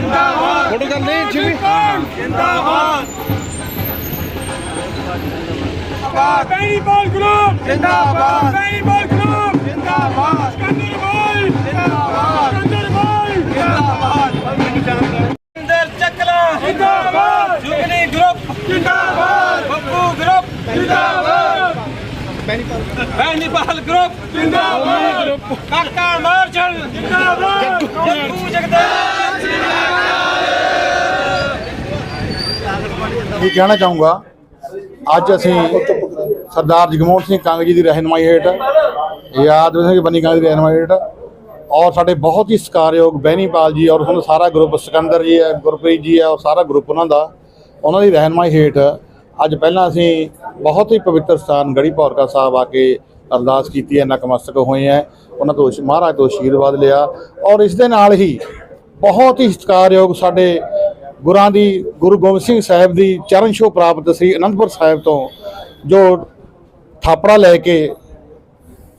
ਜਿੰਦਾਬਾਦ। ਬੈਣੀਪਾਲ ਗਰੁੱਪ ਜਿੰਦਾਬਾਦ। ਬੈਣੀਪਾਲ ਗਰੁੱਪ ਜਿੰਦਾਬਾਦ। ਸਿਕੰਦਰ ਬਾਈ ਜਿੰਦਾਬਾਦ। ਸਿਕੰਦਰ ਬਾਈ ਜਿੰਦਾਬਾਦ। ਇੰਦਰ ਚੱਕਲਾ। ਜਿੰਦਾਬਾਦ। ਜੁਗਨੀ ਗਰੁੱਪ ਜਿੰਦਾਬਾਦ। ਬੱਬੂ ਗਰੁੱਪ ਜਿੰਦਾਬਾਦ। ਬੈਣੀਪਾਲ ਗਰੁੱਪ ਜਿੰਦਾਬਾਦ। ਕਾਕਾ ਮਾਰਸ਼ਲ ਜਿੰਦਾਬਾਦ ਇਹ ਕਹਿਣਾ ਚਾਹੂੰਗਾ, ਅੱਜ ਅਸੀਂ ਸਰਦਾਰ ਜਗਮੋਹਨ ਸਿੰਘ ਕੰਗ ਜੀ ਦੀ ਰਹਿਨਮਾਈ ਹੇਠ ਯਾਦ ਸਿੰਘ ਬੰਨੀ ਕੰਗ ਦੀ ਰਹਿਨਮਾਈ ਹੇਠ, ਔਰ ਸਾਡੇ ਬਹੁਤ ਹੀ ਸਤਿਕਾਰਯੋਗ ਬਹਿਨੀਪਾਲ ਜੀ, ਔਰ ਹੁਣ ਸਾਰਾ ਗਰੁੱਪ, ਸਿਕੰਦਰ ਜੀ ਹੈ, ਗੁਰਪ੍ਰੀਤ ਜੀ ਹੈ, ਔਰ ਸਾਰਾ ਗਰੁੱਪ ਉਹਨਾਂ ਦਾ, ਉਹਨਾਂ ਦੀ ਰਹਿਨਮਾਈ ਹੇਠ ਅੱਜ ਪਹਿਲਾਂ ਅਸੀਂ ਬਹੁਤ ਹੀ ਪਵਿੱਤਰ ਸਥਾਨ ਗੜੀ ਪੌਰਕਾ ਸਾਹਿਬ ਆ ਕੇ ਅਰਦਾਸ ਕੀਤੀ ਹੈ ਨਕਮਸਤਕ ਹੋਏ ਹੈ, ਉਹਨਾਂ ਤੋਂ ਮਹਾਰਾਜ ਤੋਂ ਆਸ਼ੀਰਵਾਦ ਲਿਆ, ਔਰ ਇਸ ਦੇ ਨਾਲ ਹੀ ਬਹੁਤ ਹੀ ਸਤਿਕਾਰਯੋਗ ਸਾਡੇ ਗੁਰਾਂ ਦੀ, ਗੁਰੂ ਗੋਬਿੰਦ ਸਿੰਘ ਸਾਹਿਬ ਦੀ ਚਰਨ ਛੋਹ ਪ੍ਰਾਪਤ ਸ੍ਰੀ ਅਨੰਦਪੁਰ ਸਾਹਿਬ ਤੋਂ ਜੋ ਥਾਪੜਾ ਲੈ ਕੇ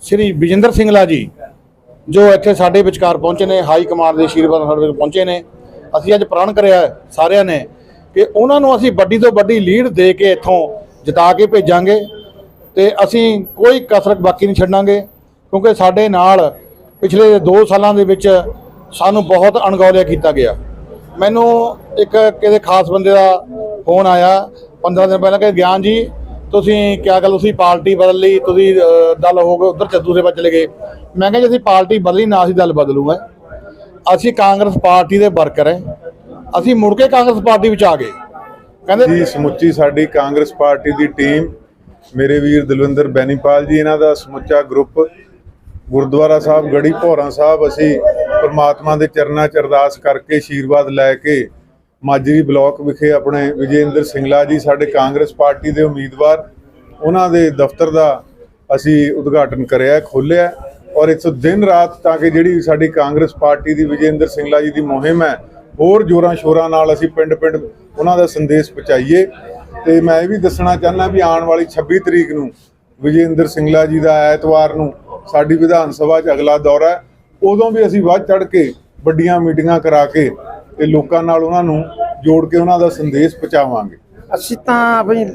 ਸ੍ਰੀ ਵਿਜੇਂਦਰ ਸਿੰਘਲਾ ਜੀ, ਜੋ ਇੱਥੇ ਸਾਡੇ ਵਿਚਕਾਰ ਪਹੁੰਚੇ ਨੇ, ਹਾਈ ਕਮਾਂਡ ਦੇ ਆਸ਼ੀਰਵਾਦ ਸਾਡੇ ਵਿੱਚ ਪਹੁੰਚੇ ਨੇ, ਅਸੀਂ ਅੱਜ ਪ੍ਰਣ ਕਰਿਆ ਸਾਰਿਆਂ ਨੇ ਕਿ ਉਹਨਾਂ ਨੂੰ ਅਸੀਂ ਵੱਡੀ ਤੋਂ ਵੱਡੀ ਲੀਡ ਦੇ ਕੇ ਇੱਥੋਂ ਜਿਤਾ ਕੇ ਭੇਜਾਂਗੇ ਤੇ ਅਸੀਂ ਕੋਈ ਕਸਰਤ ਬਾਕੀ ਨਹੀਂ ਛੱਡਾਂਗੇ, ਕਿਉਂਕਿ ਸਾਡੇ ਨਾਲ ਪਿਛਲੇ 2 ਸਾਲਾਂ ਦੇ ਵਿੱਚ ਸਾਨੂੰ ਬਹੁਤ ਅਣਗੌਲਿਆ ਕੀਤਾ ਗਿਆ। ਮੈਨੂੰ ਇੱਕ ਕਿਸੇ ਖਾਸ ਬੰਦੇ ਦਾ ਫੋਨ ਆਇਆ 15 ਦਿਨ ਪਹਿਲਾਂ ਕਿ ਗਿਆਨ ਜੀ, ਤੁਸੀਂ ਕਿਆ ਗੱਲ ਤੁਸੀਂ ਪਾਰਟੀ ਬਦਲ ਲਈ, ਤੁਸੀਂ ਦਲ ਹੋ ਗਏ, ਉਧਰ ਚੱਦੂ ਦੇ ਚਲੇ ਗਏ। ਮੈਂ ਕਿਹਾ ਜੀ, ਅਸੀਂ ਪਾਰਟੀ ਬਦਲੀ, ਨਾ ਅਸੀਂ ਦਲ ਬਦਲੂਗਾ। ਅਸੀਂ ਕਾਂਗਰਸ ਪਾਰਟੀ ਦੇ ਵਰਕਰ ਹੈ ਅਸੀਂ ਮੁੜ ਕੇ ਕਾਂਗਰਸ ਪਾਰਟੀ ਵਿੱਚ ਆ ਗਏ। ਕਹਿੰਦੇ, ਜੀ, ਸਮੁੱਚੀ ਸਾਡੀ ਕਾਂਗਰਸ ਪਾਰਟੀ ਦੀ ਟੀਮ, ਮੇਰੇ ਵੀਰ ਦਲਵਿੰਦਰ ਬੈਨੀਪਾਲ ਜੀ, ਇਹਨਾਂ ਦਾ ਸਮੁੱਚਾ ਗਰੁੱਪ, ਗੁਰਦੁਆਰਾ ਸਾਹਿਬ ਗੜੀ ਭੋਰਾ ਸਾਹਿਬ, ਅਸੀਂ ਪਰਮਾਤਮਾ ਦੇ ਚਰਨਾਂ 'ਚ ਅਰਦਾਸ ਕਰਕੇ ਆਸ਼ੀਰਵਾਦ ਲੈ ਕੇ ਮਾਜਰੀ ਬਲਾਕ ਵਿਖੇ ਆਪਣੇ ਵਿਜੇਂਦਰ ਸਿੰਗਲਾ ਜੀ, ਸਾਡੇ ਕਾਂਗਰਸ ਪਾਰਟੀ ਦੇ ਉਮੀਦਵਾਰ, ਉਹਨਾਂ ਦੇ ਦਫ਼ਤਰ ਦਾ ਅਸੀਂ ਉਦਘਾਟਨ ਕਰਿਆ, ਖੋਲ੍ਹਿਆ ਔਰ ਇਸ ਦਿਨ ਰਾਤ ਤਾਂ ਕਿ ਜਿਹੜੀ ਸਾਡੀ ਕਾਂਗਰਸ ਪਾਰਟੀ ਦੀ ਵਿਜੇਂਦਰ ਸਿੰਗਲਾ ਜੀ ਦੀ ਮੁਹਿੰਮ ਹੈ, ਹੋਰ ਜੋਰਾਂ ਸ਼ੋਰਾਂ ਨਾਲ ਅਸੀਂ ਪਿੰਡ-ਪਿੰਡ ਉਹਨਾਂ ਦਾ ਸੰਦੇਸ਼ ਪਹੁੰਚਾਈਏ। ਤੇ ਮੈਂ ਇਹ ਵੀ ਦੱਸਣਾ ਚਾਹੁੰਦਾ ਵੀ ਆਉਣ ਵਾਲੀ 26 ਤਰੀਕ ਨੂੰ ਵਿਜੇਂਦਰ ਸਿੰਗਲਾ ਜੀ ਦਾ ਐਤਵਾਰ ਨੂੰ ਸਾਡੀ ਵਿਧਾਨ ਸਭਾ 'ਚ ਅਗਲਾ ਦੌਰਾ ਹੈ। ਉਦੋਂ ਵੀ ਅਸੀਂ ਵੱਧ ਚੜ ਕੇ ਵੱਡੀਆਂ ਮੀਟਿੰਗਾਂ ਕਰਾ ਕੇ ਤੇ ਲੋਕਾਂ ਨਾਲ ਉਹਨਾਂ ਨੂੰ ਜੋੜ ਕੇ ਉਹਨਾਂ ਦਾ ਸੰਦੇਸ਼ ਪਹੁੰਚਾਵਾਂਗੇ। ਅਸੀਂ ਤਾਂ ਆਪਣੀ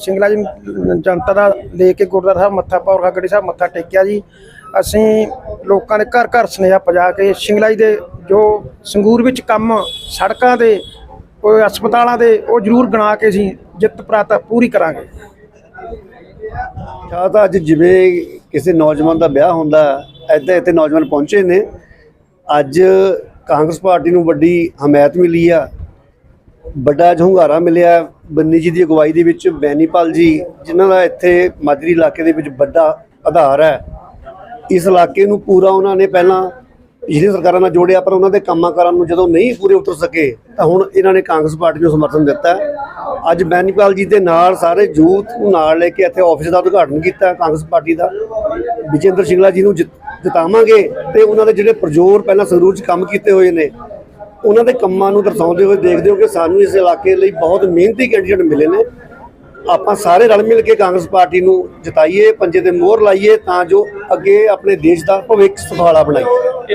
ਸਿੰਗਲਾ ਜੀ ਜਨਤਾ ਦਾ ਲੈ ਕੇ ਗੁਰਦੁਆਰਾ ਸਾਹਿਬ ਮੱਥਾ ਪੌਰ ਖਗੜੀ ਸਾਹਿਬ ਮੱਥਾ ਟੇਕਿਆ ਜੀ। ਅਸੀਂ ਲੋਕਾਂ ਦੇ ਘਰ ਘਰ ਸੁਨੇਹਾ ਪਜਾ ਕੇ ਸਿੰਗਲਾ ਜੀ ਦੇ ਜੋ ਸੰਗੂਰ ਵਿੱਚ ਕੰਮ ਸੜਕਾਂ ਦੇ ਉਹ ਹਸਪਤਾਲਾਂ ਦੇ ਉਹ ਜ਼ਰੂਰ ਗਣਾ ਕੇ ਅਸੀਂ ਜਿੱਤ ਪ੍ਰਾਪਤ ਪੂਰੀ ਕਰਾਂਗੇ। ਚਾਹ ਤਾਂ ਅੱਜ ਜਿਵੇਂ ਕਿਸੇ ਨੌਜਵਾਨ ਦਾ ਵਿਆਹ ਹੁੰਦਾ ਐਦਾਂ ਇੱਥੇ ਨੌਜਵਾਨ ਪਹੁੰਚੇ ਨੇ। ਅੱਜ ਕਾਂਗਰਸ ਪਾਰਟੀ ਨੂੰ ਵੱਡੀ ਹਮਾਇਤ ਮਿਲੀ ਆ। ਵੱਡਾ ਅੱਜ ਹੁੰਗਾਰਾ ਮਿਲਿਆ। ਬੰਨੀ ਜੀ ਦੀ ਅਗਵਾਈ ਦੇ ਵਿੱਚ ਬੈਨੀਪਾਲ ਜੀ, ਜਿਨ੍ਹਾਂ ਦਾ ਇੱਥੇ ਮਾਜਰੀ ਇਲਾਕੇ ਦੇ ਵਿੱਚ ਵੱਡਾ ਆਧਾਰ ਹੈ। ਇਸ ਇਲਾਕੇ ਨੂੰ ਪੂਰਾ ਉਹਨਾਂ ਨੇ ਪਹਿਲਾਂ ਪਿਛਲੀ ਸਰਕਾਰਾਂ ਨਾਲ ਜੋੜਿਆ, ਪਰ ਉਹਨਾਂ ਦੇ ਕੰਮਾਂ ਕਾਰਾਂ ਨੂੰ ਜਦੋਂ ਨਹੀਂ ਪੂਰੇ ਉਤਰ ਸਕੇ, ਤਾਂ ਹੁਣ ਇਹਨਾਂ ਨੇ ਕਾਂਗਰਸ ਪਾਰਟੀ ਨੂੰ ਸਮਰਥਨ ਦਿੱਤਾ ਅੱਜ ਬੈਨੀਪਾਲ ਜੀ ਦੇ ਨਾਲ ਸਾਰੇ ਯੂਥ ਨੂੰ ਨਾਲ ਲੈ ਕੇ ਇੱਥੇ ਆਫਿਸ ਦਾ ਉਦਘਾਟਨ ਕੀਤਾ ਕਾਂਗਰਸ ਪਾਰਟੀ ਦਾ। ਵਿਜੇਂਦਰ ਸਿੰਗਲਾ ਜੀ ਨੂੰ ਜਿਤ- ਜਿਤਾਵਾਂਗੇ ਤੇ ਉਹਨਾਂ ਦੇ ਜਿਹੜੇ ਪ੍ਰਜੋਰ ਪਹਿਲਾਂ ਸੰਗਰੂਰ 'ਚ ਕੰਮ ਕੀਤੇ ਹੋਏ ਨੇ, ਉਹਨਾਂ ਦੇ ਕੰਮਾਂ ਨੂੰ ਦਰਸਾਉਂਦੇ ਹੋਏ ਦੇਖਦੇ ਹੋ ਕਿ ਸਾਨੂੰ ਇਸ ਇਲਾਕੇ ਲਈ ਬਹੁਤ ਮਿਹਨਤੀ ਕੈਂਡੀਡੇਟ ਮਿਲੇ ਨੇ। ਆਪਾਂ ਸਾਰੇ ਰਲ ਮਿਲ ਕੇ ਕਾਂਗਰਸ ਪਾਰਟੀ ਨੂੰ ਜਿਤਾਈਏ, ਪੰਜੇ ਤੇ ਮੋਹਰ ਲਾਈਏ ਤਾਂ ਜੋ ਅੱਗੇ ਆਪਣੇ ਦੇਸ਼ ਦਾ ਭਵਿੱਖ ਸੁਖਾਲਾ ਬਣਾਈਏ।